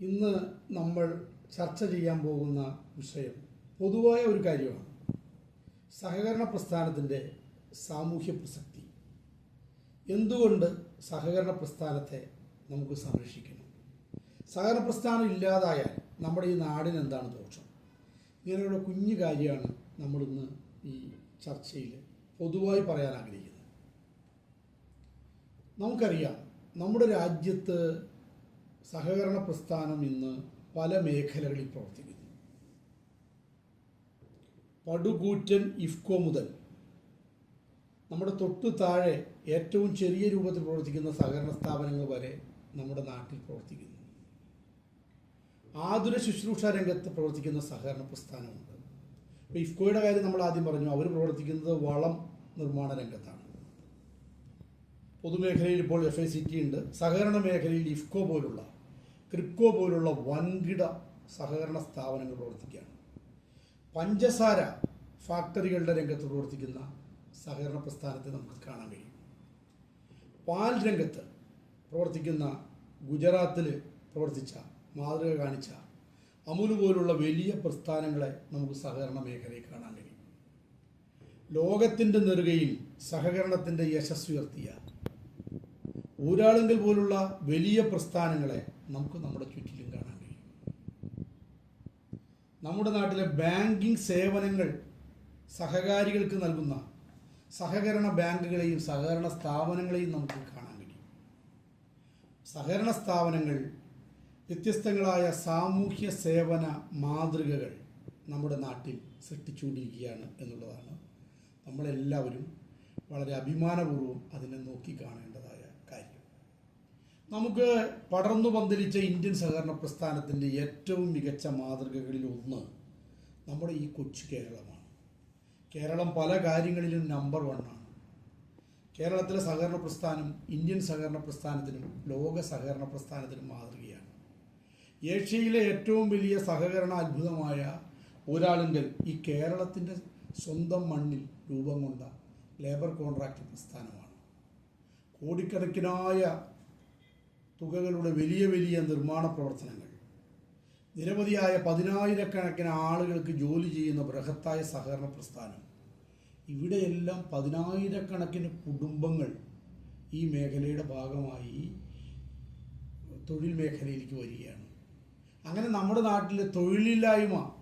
ഇന്ന് നമ്മൾ ചർച്ച ചെയ്യാൻ പോകുന്ന വിഷയം പൊതുവായ ഒരു കാര്യമാണ്. സഹകരണ പ്രസ്ഥാനത്തിന്റെ സാമൂഹ്യ പ്രസക്തി. എന്തുകൊണ്ട് സഹകരണ പ്രസ്ഥാനത്തെ നമുക്ക് സംരക്ഷിക്കണം? സഹകരണ പ്രസ്ഥാനം ഇല്ലാതായാൽ നമ്മുടെ ഈ നാടിന് എന്താണ് ദോഷം? ഇങ്ങനെയുള്ള കുഞ്ഞു കാര്യമാണ് നമ്മളിന്ന് ഈ ചർച്ചയിൽ പൊതുവായി പറയാൻ ആഗ്രഹിക്കുന്നത്. നമുക്കറിയാം നമ്മുടെ രാജ്യത്ത് സഹകരണ പ്രസ്ഥാനം ഇന്ന് പല മേഖലകളിൽ പ്രവർത്തിക്കുന്നു. പടുകൂറ്റൻ ഇഫ്കോ മുതൽ നമ്മുടെ തൊട്ടു താഴെ ഏറ്റവും ചെറിയ രൂപത്തിൽ പ്രവർത്തിക്കുന്ന സഹകരണ സ്ഥാപനങ്ങൾ വരെ നമ്മുടെ നാട്ടിൽ പ്രവർത്തിക്കുന്നു. ആതുര ശുശ്രൂഷ രംഗത്ത് പ്രവർത്തിക്കുന്ന സഹകരണ പ്രസ്ഥാനമുണ്ട്. ഇപ്പോൾ ഇഫ്കോയുടെ കാര്യം നമ്മൾ ആദ്യം പറഞ്ഞു. അവർ പ്രവർത്തിക്കുന്നത് വളം നിർമ്മാണ രംഗത്താണ്. പൊതുമേഖലയിൽ ഇപ്പോൾ എഫ് ഐ സി ടി ഉണ്ട്. സഹകരണ മേഖലയിൽ ഇഫ്കോ പോലുള്ള ക്രിപ്കോ പോലുള്ള വൻകിട സഹകരണ സ്ഥാപനങ്ങൾ പ്രവർത്തിക്കുകയാണ്. പഞ്ചസാര ഫാക്ടറികളുടെ രംഗത്ത് പ്രവർത്തിക്കുന്ന സഹകരണ പ്രസ്ഥാനത്തെ നമുക്ക് കാണാൻ കഴിയും. പാൽ രംഗത്ത് പ്രവർത്തിക്കുന്ന ഗുജറാത്തിൽ പ്രവർത്തിച്ച മാതൃക കാണിച്ച അമുൽ പോലുള്ള വലിയ പ്രസ്ഥാനങ്ങളെ നമുക്ക് സഹകരണ മേഖലയിൽ കാണാൻ കഴിയും. ലോകത്തിന്റെ നെറുകയിൽ സഹകരണത്തിന്റെ യശസ്സുയർത്തിയ ഊരാളുങ്കൽ പോലുള്ള വലിയ പ്രസ്ഥാനങ്ങളെ നമുക്ക് നമ്മുടെ ചുറ്റിലും കാണാൻ കഴിയും. നമ്മുടെ നാട്ടിലെ ബാങ്കിങ് സേവനങ്ങൾ സഹകാരികൾക്ക് നൽകുന്ന സഹകരണ ബാങ്കുകളെയും സഹകരണ സ്ഥാപനങ്ങളെയും നമുക്ക് കാണാൻ കഴിയും. സഹകരണ സ്ഥാപനങ്ങൾ വ്യത്യസ്തങ്ങളായ സാമൂഹ്യ സേവന മാതൃകകൾ നമ്മുടെ നാട്ടിൽ സൃഷ്ടിച്ചുകൊണ്ടിരിക്കുകയാണ് എന്നുള്ളതാണ് നമ്മളെല്ലാവരും വളരെ അഭിമാനപൂർവം അതിനെ നോക്കി കാണേണ്ടതായ കാര്യം നമുക്ക് പടർന്നു പന്തലിച്ച ഇന്ത്യൻ സഹകരണ പ്രസ്ഥാനത്തിന്റെ ഏറ്റവും മികച്ച മാതൃകകളിൽ ഒന്ന് നമ്മുടെ ഈ കൊച്ചു കേരളമാണ്. കേരളം പല കാര്യങ്ങളിലും നമ്പർ വണ്ണാണ് കേരളത്തിലെ സഹകരണ പ്രസ്ഥാനം ഇന്ത്യൻ സഹകരണ പ്രസ്ഥാനത്തിനും ലോക സഹകരണ പ്രസ്ഥാനത്തിനും മാതൃകയാണ്. ഏഷ്യയിലെ ഏറ്റവും വലിയ സഹകരണ അത്ഭുതമായ ഊരാളുങ്കൽ ഈ കേരളത്തിന്റെ സ്വന്തം മണ്ണിൽ രൂപം കൊണ്ട ലേബർ കോൺട്രാക്ട് പ്രസ്ഥാനമാണ്. കോടിക്കണക്കിനായ തുകകളുടെ വലിയ വലിയ നിർമ്മാണ പ്രവർത്തനങ്ങൾ. നിരവധിയായ പതിനായിരക്കണക്കിന് ആളുകൾക്ക് ജോലി ചെയ്യുന്ന ബൃഹത്തായ സഹകരണ പ്രസ്ഥാനം. ഇവിടെയെല്ലാം പതിനായിരക്കണക്കിന് കുടുംബങ്ങൾ ഈ മേഖലയുടെ ഭാഗമായി തൊഴിൽ മേഖലയിലേക്ക് വരികയാണ്. അങ്ങനെ നമ്മുടെ നാട്ടിലെ തൊഴിലില്ലായ്മ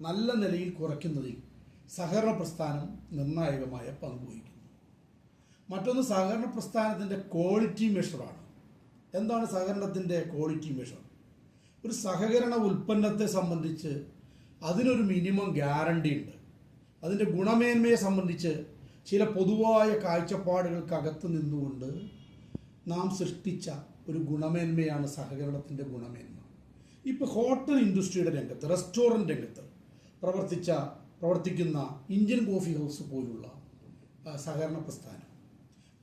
നല്ല നിലയിൽ കുറയ്ക്കുന്നതിൽ സഹകരണ പ്രസ്ഥാനം നിർണായകമായ പങ്കുവഹിക്കുന്നു മറ്റൊന്ന് സഹകരണ പ്രസ്ഥാനത്തിന്റെ ക്വാളിറ്റി മെഷറാണ് എന്താണ് സഹകരണത്തിന്റെ ക്വാളിറ്റി മെഷർ ഒരു സഹകരണ ഉൽപ്പന്നത്തെ സംബന്ധിച്ച് അതിനൊരു മിനിമം ഗ്യാരണ്ടി ഉണ്ട്. അതിന്റെ ഗുണമേന്മയെ സംബന്ധിച്ച് ചില പൊതുവായ കാഴ്ചപ്പാടുകൾക്കകത്ത് നിന്നുകൊണ്ട് നാം സൃഷ്ടിച്ച ഒരു ഗുണമേന്മയാണ് സഹകരണത്തിന്റെ ഗുണമേന്മ. ഇപ്പോൾ ഹോട്ടൽ ഇൻഡസ്ട്രിയുടെ രംഗത്ത് റെസ്റ്റോറന്റ് രംഗത്ത് പ്രവർത്തിച്ച പ്രവർത്തിക്കുന്ന ഇന്ത്യൻ കോഫി ഹൗസ് പോലുള്ള സഹകരണ പ്രസ്ഥാനം.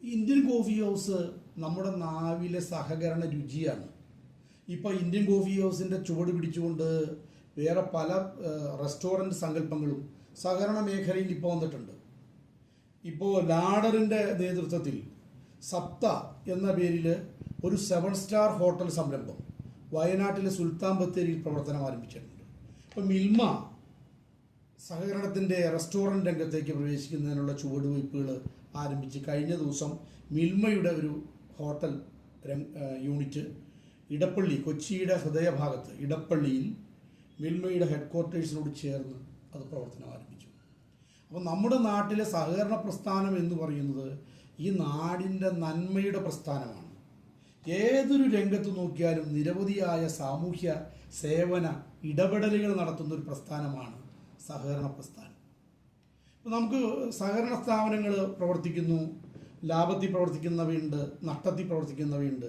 ഇന്ത്യൻ കോഫി ഹൗസ് നമ്മുടെ നാവിലെ സഹകരണ രുചിയാണ്. ഇപ്പോൾ ഇന്ത്യൻ കോഫി ഹൗസിന്റെ ചുവട് പിടിച്ചുകൊണ്ട് വേറെ പല റെസ്റ്റോറന്റ് സങ്കല്പങ്ങളും സഹകരണ മേഖലയിൽ ഇപ്പോൾ വന്നിട്ടുണ്ട്. ഇപ്പോൾ ലാഡറിന്റെ നേതൃത്വത്തിൽ സപ്ത എന്ന പേരിൽ ഒരു സെവൻ സ്റ്റാർ ഹോട്ടൽ സംരംഭം വയനാട്ടിലെ സുൽത്താൻ ബത്തേരിയിൽ പ്രവർത്തനം ആരംഭിച്ചിട്ടുണ്ട്. ഇപ്പോൾ മിൽമ സഹകരണത്തിന്റെ റെസ്റ്റോറന്റ് രംഗത്തേക്ക് പ്രവേശിക്കുന്നതിനുള്ള ചുവടുവയ്പ്പുകൾ ആരംഭിച്ച് കഴിഞ്ഞ ദിവസം മിൽമയുടെ ഒരു ഹോട്ടൽ യൂണിറ്റ് ഇടപ്പള്ളി കൊച്ചിയുടെ ഹൃദയഭാഗത്ത് ഇടപ്പള്ളിയിൽ മിൽമയുടെ ഹെഡ് ക്വാർട്ടേഴ്സിനോട് ചേർന്ന് അത് പ്രവർത്തനം ആരംഭിച്ചു. അപ്പോൾ നമ്മുടെ നാട്ടിലെ സഹകരണ പ്രസ്ഥാനം എന്ന് പറയുന്നത് ഈ നാടിന്റെ നന്മയുടെ പ്രസ്ഥാനമാണ്. ഏതൊരു രംഗത്ത് നോക്കിയാലും നിരവധിയായ സാമൂഹ്യ സേവന ഇടപെടലുകൾ നടത്തുന്ന ഒരു പ്രസ്ഥാനമാണ് സഹകരണ പ്രസ്ഥാനം. നമുക്ക് സഹകരണ സ്ഥാപനങ്ങൾ പ്രവർത്തിക്കുന്നു ലാഭത്തിൽ പ്രവർത്തിക്കുന്നവയുണ്ട് നഷ്ടത്തിൽ പ്രവർത്തിക്കുന്നവയുണ്ട്.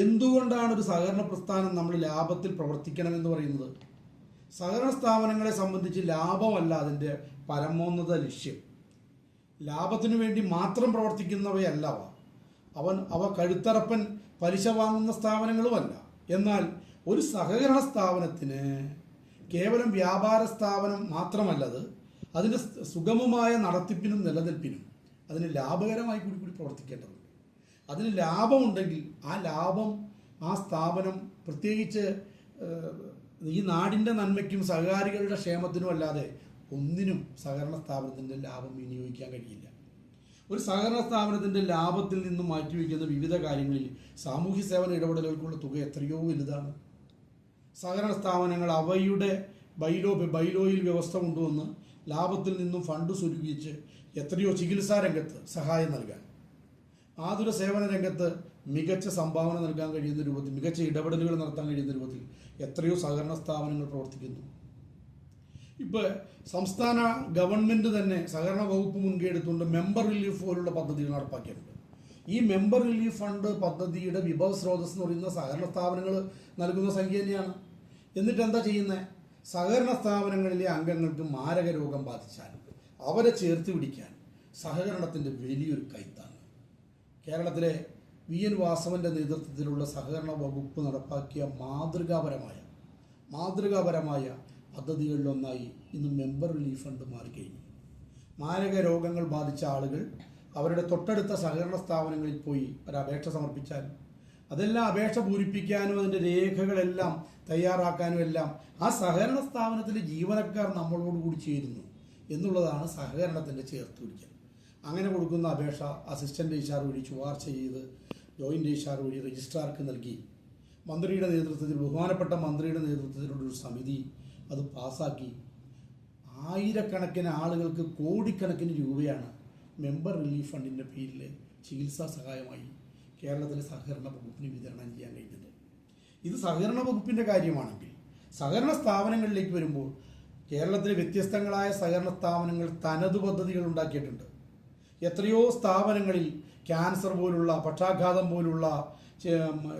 എന്തുകൊണ്ടാണ് ഒരു സഹകരണ പ്രസ്ഥാനം നമ്മൾ ലാഭത്തിൽ പ്രവർത്തിക്കണമെന്ന് പറയുന്നത്? സഹകരണ സ്ഥാപനങ്ങളെ സംബന്ധിച്ച് ലാഭമല്ല അതിന്റെ പരമോന്നത ലക്ഷ്യം. ലാഭത്തിനു വേണ്ടി മാത്രം പ്രവർത്തിക്കുന്നവയല്ല അവ. അവൻ അവ കഴുത്തറപ്പൻ പലിശ വാങ്ങുന്ന സ്ഥാപനങ്ങളുമല്ല. എന്നാൽ ഒരു സഹകരണ സ്ഥാപനത്തിന് കേവലം വ്യാപാര സ്ഥാപനം മാത്രമല്ലത് അതിന്റെ സുഗമമായ നടത്തിപ്പിനും നിലനിൽപ്പിനും അതിന് ലാഭകരമായി കൂടി കൂടി പ്രവർത്തിക്കേണ്ടതുണ്ട്. അതിന് ലാഭമുണ്ടെങ്കിൽ ആ ലാഭം ആ സ്ഥാപനം പ്രത്യേകിച്ച് ഈ നാടിന്റെ നന്മയ്ക്കും സഹകാരികളുടെ ക്ഷേമത്തിനും അല്ലാതെ ഒന്നിനും സഹകരണ സ്ഥാപനത്തിന്റെ ലാഭം വിനിയോഗിക്കാൻ കഴിയില്ല. ഒരു സഹകരണ സ്ഥാപനത്തിന്റെ ലാഭത്തിൽ നിന്നും മാറ്റിവെക്കുന്ന വിവിധ കാര്യങ്ങളിൽ സാമൂഹ്യ സേവന ഇടപെടലുകൾക്കുള്ള തുക എത്രയോ വലുതാണ്. സഹകരണ സ്ഥാപനങ്ങൾ അവയുടെ ബൈലോ ബൈലോയിൽ വ്യവസ്ഥ കൊണ്ടുവന്ന് ലാഭത്തിൽ നിന്നും ഫണ്ട് സ്വരൂപിച്ച് എത്രയോ ചികിത്സാ രംഗത്ത് സഹായം നൽകാൻ. ആതുര സേവന രംഗത്ത് മികച്ച സംഭാവന നൽകാൻ കഴിയുന്ന രൂപത്തിൽ മികച്ച ഇടപെടലുകൾ നടത്താൻ കഴിയുന്ന രൂപത്തിൽ എത്രയോ സഹകരണ സ്ഥാപനങ്ങൾ പ്രവർത്തിക്കുന്നു. ഇപ്പോൾ സംസ്ഥാന ഗവൺമെന്റ് തന്നെ സഹകരണ വകുപ്പ് മുൻകൈ എടുത്തുകൊണ്ട് മെമ്പർ റിലീഫ് പോലുള്ള പദ്ധതികൾ നടപ്പാക്കിയിട്ടുണ്ട്. ഈ മെമ്പർ റിലീഫ് ഫണ്ട് പദ്ധതിയുടെ വിഭവ സ്രോതസ് എന്ന് പറയുന്ന സഹകരണ സ്ഥാപനങ്ങൾ നൽകുന്ന സംഖ്യ തന്നെയാണ്. എന്നിട്ട് എന്താ ചെയ്യുന്നത് സഹകരണ സ്ഥാപനങ്ങളിലെ അംഗങ്ങൾക്ക് മാരക രോഗം ബാധിച്ചാൽ അവരെ ചേർത്ത് പിടിക്കാൻ സഹകരണത്തിന്റെ വലിയൊരു കൈത്താണ് കേരളത്തിലെ വി. എൻ. വാസവന്റെ നേതൃത്വത്തിലുള്ള സഹകരണ വകുപ്പ് നടപ്പാക്കിയ മാതൃകാപരമായ മാതൃകാപരമായ പദ്ധതികളിലൊന്നായി ഇന്ന് മെമ്പർ റിലീഫ് ഫണ്ട് മാറിക്കഴിഞ്ഞു മാരക രോഗങ്ങൾ ബാധിച്ച ആളുകൾ അവരുടെ തൊട്ടടുത്ത സഹകരണ സ്ഥാപനങ്ങളിൽ പോയി ഒരു അപേക്ഷ സമർപ്പിച്ചാൽ അതെല്ലാം അപേക്ഷ പൂരിപ്പിക്കാനും അതിന്റെ രേഖകളെല്ലാം തയ്യാറാക്കാനും എല്ലാം ആ സഹകരണ സ്ഥാപനത്തിലെ ജീവനക്കാർ നമ്മളോട് കൂടി ചേരുന്നു എന്നുള്ളതാണ് സഹകരണത്തിന്റെ ചേർത്ത് പിടിക്കൽ. അങ്ങനെ കൊടുക്കുന്ന അപേക്ഷ അസിസ്റ്റന്റ് രജിസ്ട്രാർ വഴി ശുപാർശ ചെയ്ത് ജോയിന്റ് രജിസ്ട്രാർ വഴി രജിസ്ട്രാർക്ക് നൽകി. മന്ത്രിയുടെ നേതൃത്വത്തിൽ ബഹുമാനപ്പെട്ട മന്ത്രിയുടെ നേതൃത്വത്തിലുള്ളൊരു സമിതി അത് പാസ്സാക്കി ആയിരക്കണക്കിന് ആളുകൾക്ക് കോടിക്കണക്കിന് രൂപയാണ് മെമ്പർ റിലീഫ് ഫണ്ടിന്റെ പേരിൽ ചികിത്സാ സഹായമായി കേരളത്തിലെ സഹകരണ വകുപ്പിന് വിതരണം ചെയ്യാൻ കഴിഞ്ഞത്. ഇത് സഹകരണ വകുപ്പിന്റെ കാര്യമാണെങ്കിൽ സഹകരണ സ്ഥാപനങ്ങളിലേക്ക് വരുമ്പോൾ കേരളത്തിലെ വ്യത്യസ്തങ്ങളായ സഹകരണ സ്ഥാപനങ്ങൾ തനത് പദ്ധതികൾ ഉണ്ടാക്കിയിട്ടുണ്ട്. എത്രയോ സ്ഥാപനങ്ങളിൽ ക്യാൻസർ പോലുള്ള പക്ഷാഘാതം പോലുള്ള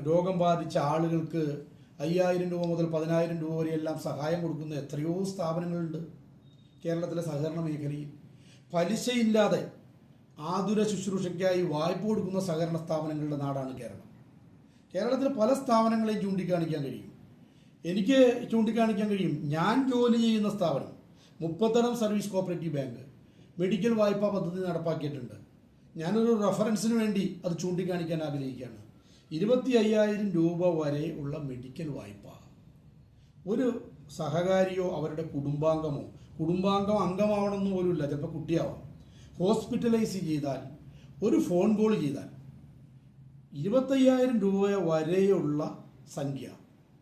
രോഗം ബാധിച്ച ആളുകൾക്ക് അയ്യായിരം രൂപ മുതൽ പതിനായിരം രൂപ വരെയെല്ലാം സഹായം കൊടുക്കുന്ന എത്രയോ സ്ഥാപനങ്ങളുണ്ട് കേരളത്തിലെ സഹകരണ മേഖലയിൽ. പലിശയില്ലാതെ ആതുര ശുശ്രൂഷയ്ക്കായി വായ്പ കൊടുക്കുന്ന സഹകരണ സ്ഥാപനങ്ങളുടെ നാടാണ് കേരളം. കേരളത്തിലെ പല സ്ഥാപനങ്ങളെയും ചൂണ്ടിക്കാണിക്കാൻ കഴിയും. എനിക്ക് ചൂണ്ടിക്കാണിക്കാൻ കഴിയും ഞാൻ ജോലി ചെയ്യുന്ന സ്ഥാപനം Muppathadam service cooperative bank medical വായ്പാ പദ്ധതി നടപ്പാക്കിയിട്ടുണ്ട്. ഞാനൊരു റെഫറൻസിന് വേണ്ടി അത് ചൂണ്ടിക്കാണിക്കാൻ ആഗ്രഹിക്കുകയാണ്. ഇരുപത്തി അയ്യായിരം രൂപ വരെ ഉള്ള മെഡിക്കൽ വായ്പ. ഒരു സഹകാരിയോ അവരുടെ കുടുംബാംഗമോ കുടുംബാംഗം അംഗമാവണമെന്ന് പോലുമില്ല ചിലപ്പോൾ കുട്ടിയാവാം. ഹോസ്പിറ്റലൈസ് ചെയ്താൽ ഒരു ഫോൺ കോൾ ചെയ്താൽ ഇരുപത്തയ്യായിരം രൂപ വരെയുള്ള സംഖ്യ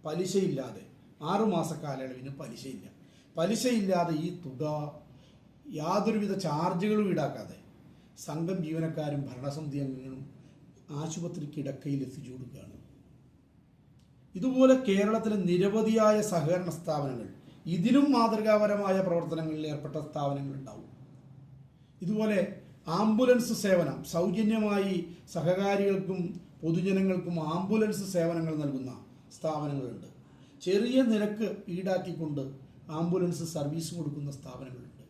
പലിശയില്ലാതെ ആറുമാസ കാലയളവിന് പലിശയില്ല. പലിശയില്ലാതെ ഈ തുക യാതൊരുവിധ ചാർജുകളും ഈടാക്കാതെ സംഘം ജീവനക്കാരും ഭരണസമിതി അംഗങ്ങളും ആശുപത്രി കിടക്കയിൽ എത്തിച്ചു കൊടുക്കുകയാണ്. ഇതുപോലെ കേരളത്തിലെ നിരവധിയായ സഹകരണ സ്ഥാപനങ്ങൾ ഇതിലും മാതൃകാപരമായ പ്രവർത്തനങ്ങളിൽ ഏർപ്പെട്ട സ്ഥാപനങ്ങൾ ഉണ്ടാവും. ഇതുപോലെ ആംബുലൻസ് സേവനം സൗജന്യമായി സഹകാരികൾക്കും പൊതുജനങ്ങൾക്കും ആംബുലൻസ് സേവനങ്ങൾ നൽകുന്ന സ്ഥാപനങ്ങളുണ്ട്. ചെറിയ നിരക്ക് ഈടാക്കിക്കൊണ്ട് ആംബുലൻസ് സർവീസ് കൊടുക്കുന്ന സ്ഥാപനങ്ങളുണ്ട്.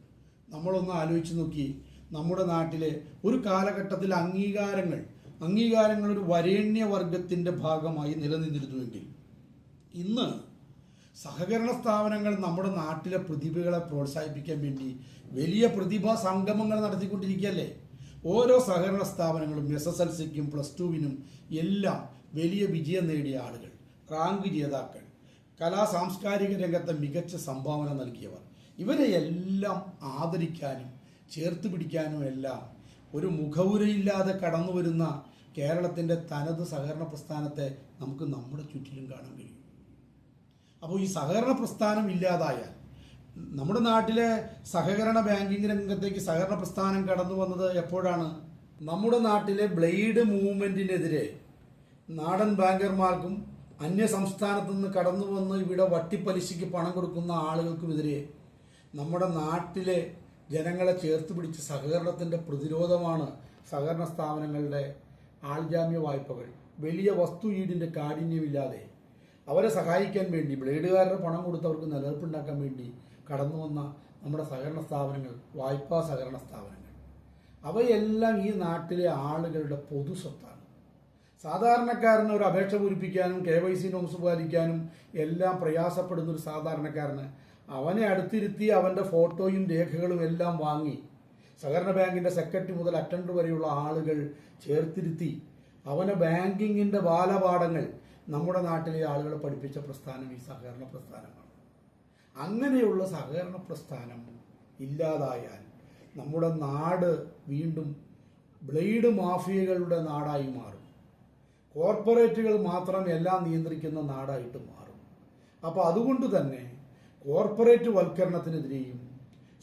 നമ്മളൊന്ന് ആലോചിച്ച് നോക്കി നമ്മുടെ നാട്ടിലെ ഒരു കാലഘട്ടത്തിൽ അംഗീകാരങ്ങൾ അംഗീകാരങ്ങൾ ഒരു വരേണ്യ വരേണ്യവർഗത്തിന്റെ ഭാഗമായി നിലനിന്നിരുന്നുവെങ്കിൽ ഇന്ന് സഹകരണ സ്ഥാപനങ്ങൾ നമ്മുടെ നാട്ടിലെ പ്രതിഭകളെ പ്രോത്സാഹിപ്പിക്കാൻ വേണ്ടി വലിയ പ്രതിഭാ സംഗമങ്ങൾ നടത്തിക്കൊണ്ടിരിക്കുകയല്ലേ? ഓരോ സഹകരണ സ്ഥാപനങ്ങളും എസ് എസ് എൽ സിക്കും പ്ലസ് ടുവിനും എല്ലാം വലിയ വിജയം നേടിയ ആളുകൾ റാങ്ക് ജേതാക്കൾ കലാ സാംസ്കാരിക രംഗത്തെ മികച്ച സംഭാവന നൽകിയവർ. ഇവരെ എല്ലാം ആദരിക്കാനും ചേർത്ത് പിടിക്കാനും എല്ലാം ഒരു മുഖവുരയില്ലാതെ കടന്നു വരുന്ന കേരളത്തിന്റെ തനത് സഹകരണ പ്രസ്ഥാനത്തെ നമുക്ക് നമ്മുടെ ചുറ്റിലും കാണാൻ കഴിയും. അപ്പോൾ ഈ സഹകരണ പ്രസ്ഥാനം ഇല്ലാതായാൽ നമ്മുടെ നാട്ടിലെ സഹകരണ ബാങ്കിങ് രംഗത്തേക്ക് സഹകരണ പ്രസ്ഥാനം കടന്നു വന്നത് എപ്പോഴാണ്? നമ്മുടെ നാട്ടിലെ ബ്ലേഡ് മൂവ്മെന്റിനെതിരെ നാടൻ ബാങ്കർമാർക്കും അന്യ സംസ്ഥാനത്തു നിന്ന് കടന്നു വന്ന് ഇവിടെ വട്ടിപ്പലിശയ്ക്ക് പണം കൊടുക്കുന്ന ആളുകൾക്കുമെതിരെ നമ്മുടെ നാട്ടിലെ ജനങ്ങളെ ചേർത്ത് പിടിച്ച് സഹകരണത്തിന്റെ പ്രതിരോധമാണ് സഹകരണ സ്ഥാപനങ്ങളുടെ ആൾജാമ്യ വായ്പകൾ. വലിയ വസ്തു ഈടിന്റെ കാഠിന്യമില്ലാതെ അവരെ സഹായിക്കാൻ വേണ്ടി ബ്ലേഡുകാരുടെ പണം കൊടുത്തവർക്ക് നിലനിൽപ്പുണ്ടാക്കാൻ വേണ്ടി കടന്നു വന്ന നമ്മുടെ സഹകരണ സ്ഥാപനങ്ങൾ വായ്പാ സഹകരണ സ്ഥാപനങ്ങൾ. അവയെല്ലാം ഈ നാട്ടിലെ ആളുകളുടെ പൊതു സ്വത്താണ്. സാധാരണക്കാരന് ഒരു അപേക്ഷ പൂരിപ്പിക്കാനും കെ വൈ സി നോംസ് പാലിക്കാനും എല്ലാം പ്രയാസപ്പെടുന്ന ഒരു സാധാരണക്കാരന് അവനെ അടുത്തിരുത്തി അവന്റെ ഫോട്ടോയും രേഖകളും എല്ലാം വാങ്ങി സഹകരണ ബാങ്കിന്റെ സെക്രട്ടറി മുതൽ അറ്റൻഡർ വരെയുള്ള ആളുകൾ ചേർത്തിരുത്തി അവനെ ബാങ്കിങ്ങിന്റെ ബാലപാഠങ്ങൾ നമ്മുടെ നാട്ടിലെ ആളുകളെ പഠിപ്പിച്ച പ്രസ്ഥാനം ഈ സഹകരണ പ്രസ്ഥാനമാണ്. അങ്ങനെയുള്ള സഹകരണ പ്രസ്ഥാനം ഇല്ലാതായാൽ നമ്മുടെ നാട് വീണ്ടും ബ്ലേഡ് മാഫിയകളുടെ നാടായി മാറും. കോർപ്പറേറ്റുകൾ മാത്രം എല്ലാം നിയന്ത്രിക്കുന്ന നാടായിട്ട് മാറും. അപ്പോൾ അതുകൊണ്ട് തന്നെ കോർപ്പറേറ്റ് വൽക്കരണത്തിനെതിരെയും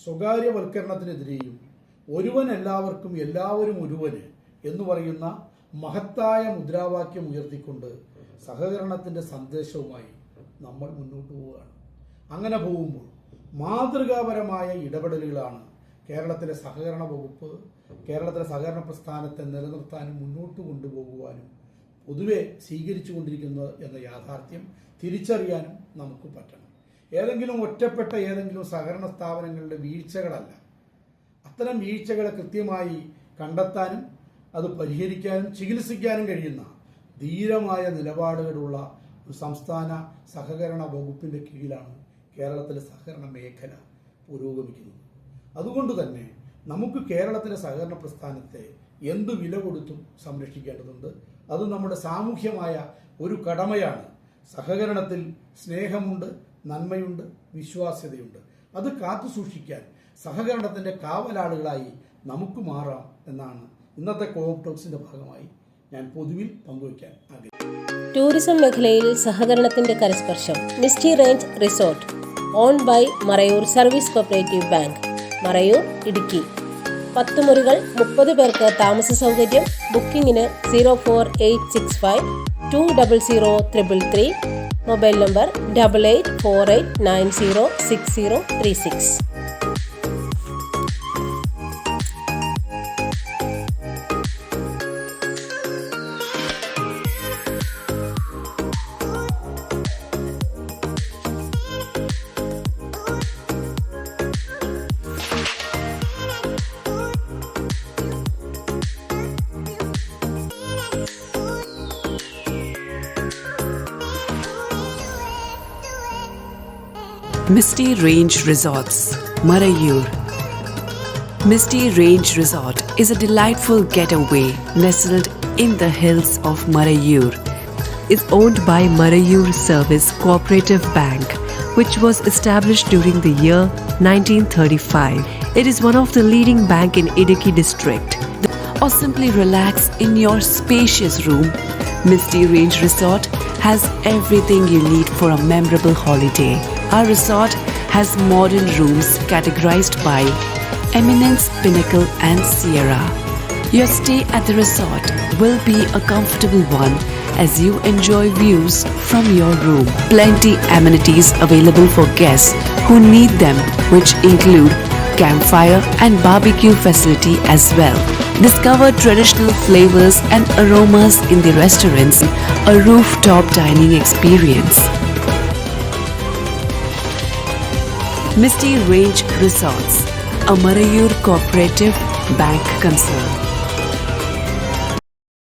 സ്വകാര്യവൽക്കരണത്തിനെതിരെയും ഒരുവൻ എല്ലാവർക്കും എല്ലാവരും ഒരുവന് എന്ന് പറയുന്ന മഹത്തായ മുദ്രാവാക്യം ഉയർത്തിക്കൊണ്ട് സഹകരണത്തിന്റെ സന്ദേശവുമായി നമ്മൾ മുന്നോട്ട് പോവുകയാണ്. അങ്ങനെ പോകുമ്പോൾ മാതൃകാപരമായ ഇടപെടലുകളാണ് കേരളത്തിലെ സഹകരണ വകുപ്പ് കേരളത്തിലെ സഹകരണ പ്രസ്ഥാനത്തെ നിലനിർത്താനും മുന്നോട്ട് കൊണ്ടുപോകുവാനും പൊതുവെ സ്വീകരിച്ചു കൊണ്ടിരിക്കുന്നത് എന്ന യാഥാർത്ഥ്യം തിരിച്ചറിയാനും നമുക്ക് പറ്റണം. ഏതെങ്കിലും ഒറ്റപ്പെട്ട ഏതെങ്കിലും സഹകരണ സ്ഥാപനങ്ങളുടെ വീഴ്ചകളല്ല. അത്തരം വീഴ്ചകളെ കൃത്യമായി കണ്ടെത്താനും അത് പരിഹരിക്കാനും ചികിത്സിക്കാനും കഴിയുന്ന ധീരമായ നിലപാടുകളുള്ള ഒരു സംസ്ഥാന സഹകരണ വകുപ്പിന്റെ കീഴിലാണ് കേരളത്തിലെ സഹകരണ മേഖല പുരോഗമിക്കുന്നത്. അതുകൊണ്ട് തന്നെ നമുക്ക് കേരളത്തിലെ സഹകരണ പ്രസ്ഥാനത്തെ എന്ത് വില കൊടുത്തും സംരക്ഷിക്കേണ്ടതുണ്ട്. അത് നമ്മുടെ സാമൂഹ്യമായ ഒരു കടമയാണ്. സഹകരണത്തിൽ സ്നേഹമുണ്ട് നന്മയുണ്ട് വിശ്വാസ്യതയുണ്ട്. അത് കാത്തു സൂക്ഷിക്കാൻ സഹകരണത്തിന്റെ കാവലാളുകളായി നമുക്ക് മാറാം എന്നാണ് ഇന്നത്തെ ടോക്സിന്റെ ഭാഗമായി ഞാൻ പൊതുവിൽ പങ്കുവയ്ക്കാൻ ആഗ്രഹിക്കുന്നു. ടൂറിസം മേഖലയിൽ സഹകരണത്തിന്റെ കരസ്പർശം. Misty range resort own by Marayoor service cooperative bank Marayoor Idukki. പത്ത് മുറികൾ മുപ്പത് പേർക്ക് താമസ സൗകര്യം. ബുക്കിംഗിന് zero four eight six five two double zero triple three. Mobile number double eight four eight nine zero six zero three six. Misty Range Resorts, Marayur. Misty Range Resort is a delightful getaway nestled in the hills of Marayur. It's owned by Marayur Service Cooperative Bank, which was established during the year 1935. It is one of the leading bank in Idiki district. Or simply relax in your spacious room. Misty Range Resort has everything you need for a memorable holiday. Our resort has modern rooms categorized by Eminence, Pinnacle, and Sierra. Your stay at the resort will be a comfortable one as you enjoy views from your room. Plenty amenities available for guests who need them, which include campfire and barbecue facility as well. Discover traditional flavors and aromas in the restaurants, a rooftop dining experience. Misty Range Resorts, a Marayur Cooperative Bank concern.